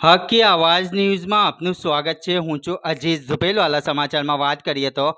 હકી આવાજ ન્યૂઝમાં આપનું સ્વાગત છે. હું છું અજીત ઝુબેલવાલા સમાચારમાં વાત કરીએ તો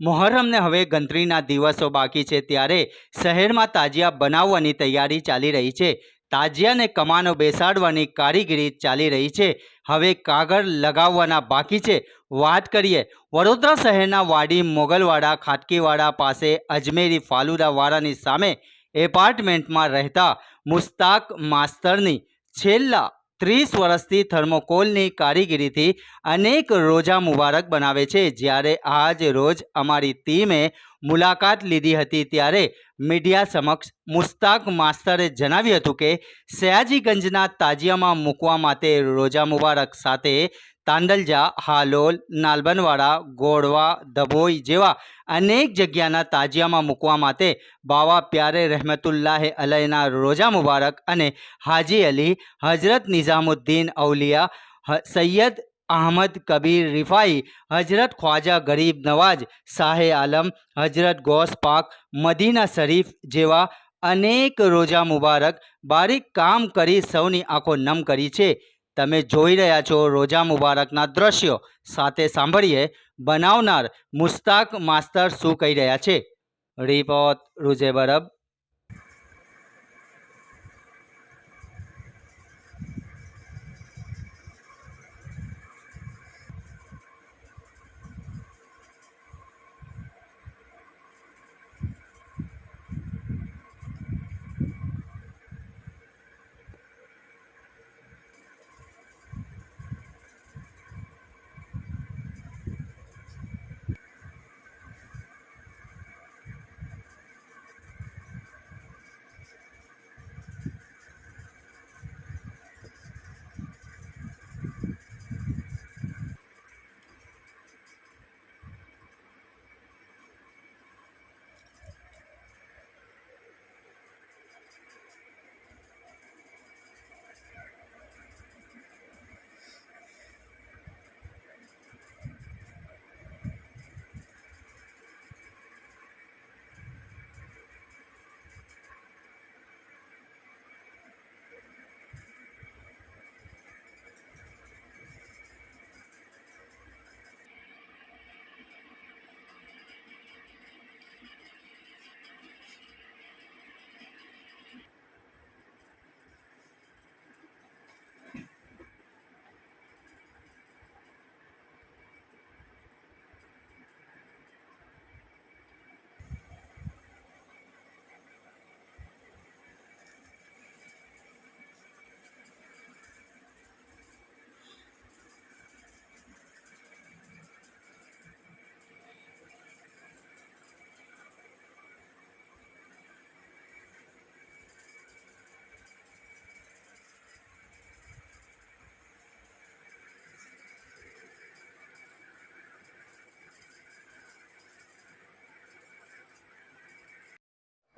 મોહરમને હવે ગણતરીના દિવસો બાકી છે ત્યારે શહેરમાં તાજિયા બનાવવાની તૈયારી ચાલી રહી છે. તાજિયાને કમાનો બેસાડવાની કારીગરી ચાલી રહી છે. હવે કાગળ લગાવવાના બાકી છે. વાત કરીએ વડોદરા શહેરના વાડી મોગલવાડા ખાટકીવાડા પાસે અજમેરી ફાલુદાવાળાની સામે એપાર્ટમેન્ટમાં રહેતા મુસ્તાક માસ્તરની છેલ્લા ત્રીસ વર્ષથી થર્મોકોલની કારીગીરીથી અનેક રોજા મુબારક બનાવે છે. જ્યારે આજ રોજ અમારી ટીમે મુલાકાત લીધી હતી ત્યારે મીડિયા સમક્ષ મુસ્તાક માસ્તરે જણાવ્યું હતું કે, સયાજીગંજના તાજિયામાં મૂકવા માટે રોજા મુબારક સાથે તાંડલજા હાલોલ, નાલબનવાડા, ગોળવા દભોઈ જેવા અનેક જગ્યાના તાજિયામાં મૂકવા માટે બાવા પ્યારે રહેમતુલ્લાહ અલયના રોજા મુબારક અને હાજી અલી હજરત નિઝામુદ્દીન અવલિયા સૈયદ અહમદ કબીર રિફાઈ હજરત ખ્વાજા ગરીબ નવાજ, શાહે આલમ હજરત ગોસ પાક, મદીના શરીફ જેવા અનેક રોજા મુબારક બારીક કામ કરી સૌની આંખો નમ કરી છે. તમે જોઈ રહ્યા છો રોજા મુબારકના દ્રશ્યો. સાથે સાંભળીએ, બનાવનાર મુસ્તાક માસ્તર શું કહી રહ્યા છે? રિપોર્ટ રૂજે બરબ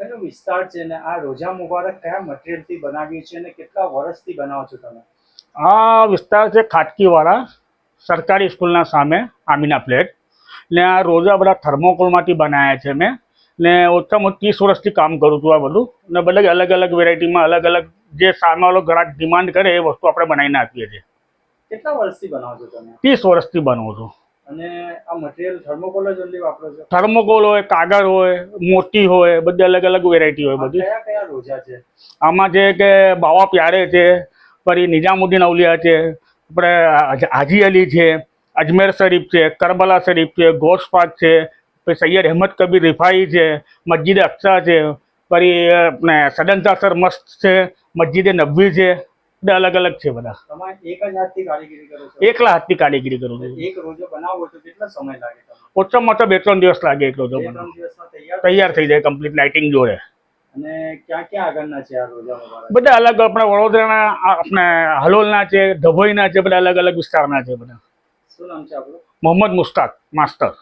કયો વિસ્તાર છે ને આ રોજા મુબારક કયા મટીરિયલથી બનાવ્યું છે અને કેટલા વર્ષથી બનાવો છો તમે? આ વિસ્તાર છે ખાટકીવાળા સરકારી સ્કૂલના સામે આમીના ફ્લેટ ને આ રોજા બધા થર્મોકોલમાંથી બનાવ્યા છે મેં. ને ઓછામાં ત્રીસ વર્ષથી કામ કરું છું આ બધું. ને બધા અલગ અલગ વેરાયટીમાં અલગ અલગ જે સામેવાળો ગ્રાહક ડિમાન્ડ કરે એ વસ્તુ આપણે બનાવીને આપીએ છીએ. કેટલા વર્ષથી બનાવો છો તમે? ત્રીસ વર્ષથી બનાવું છું. અને આ મટીરીયલ થર્મોકોલ જ only વાપરો છો? થર્મોકોલ હોય કાગળ હોય મોતી હોય બધી અલગ અલગ વેરાયટી હોય બધી. કયા કયા રોજા છે? આમાં છે કે બાવા પ્યારે છે પછી નિઝામુદ્દીન અવલિયા છે આપણે હાજી અલી છે અજમેર શરીફ છે કરબલા શરીફ છે ગોશ પાક છે પછી સૈયદ અહેમદ કબીર રિફાઈ છે મસ્જિદ અક્ષા છે પછી આપણે સદનતા સર મસ્ત છે મસ્જિદ નબવી છે અલગ અલગ છે બધા. એકલા હાથની હાથથી કારીગરી કરો એકલા હાથની કારીગરી કરું છું. એક રોજો બનાવો તો કેટલો સમય લાગે ઓછામાં ઓછા બે ત્રણ દિવસ લાગે એક જો બે મને ત્રણ દિવસમાં તૈયાર થઈ જાય? કમ્પ્લીટ લાઇટિંગ જોડે. રોજા બધા અલગ આપણે વડોદરાના આપણે હલોલના છે ધભોઈના છે બધા અલગ અલગ વિસ્તારના છે બધા. મોહમ્મદ મુસ્તાક માસ્ટર.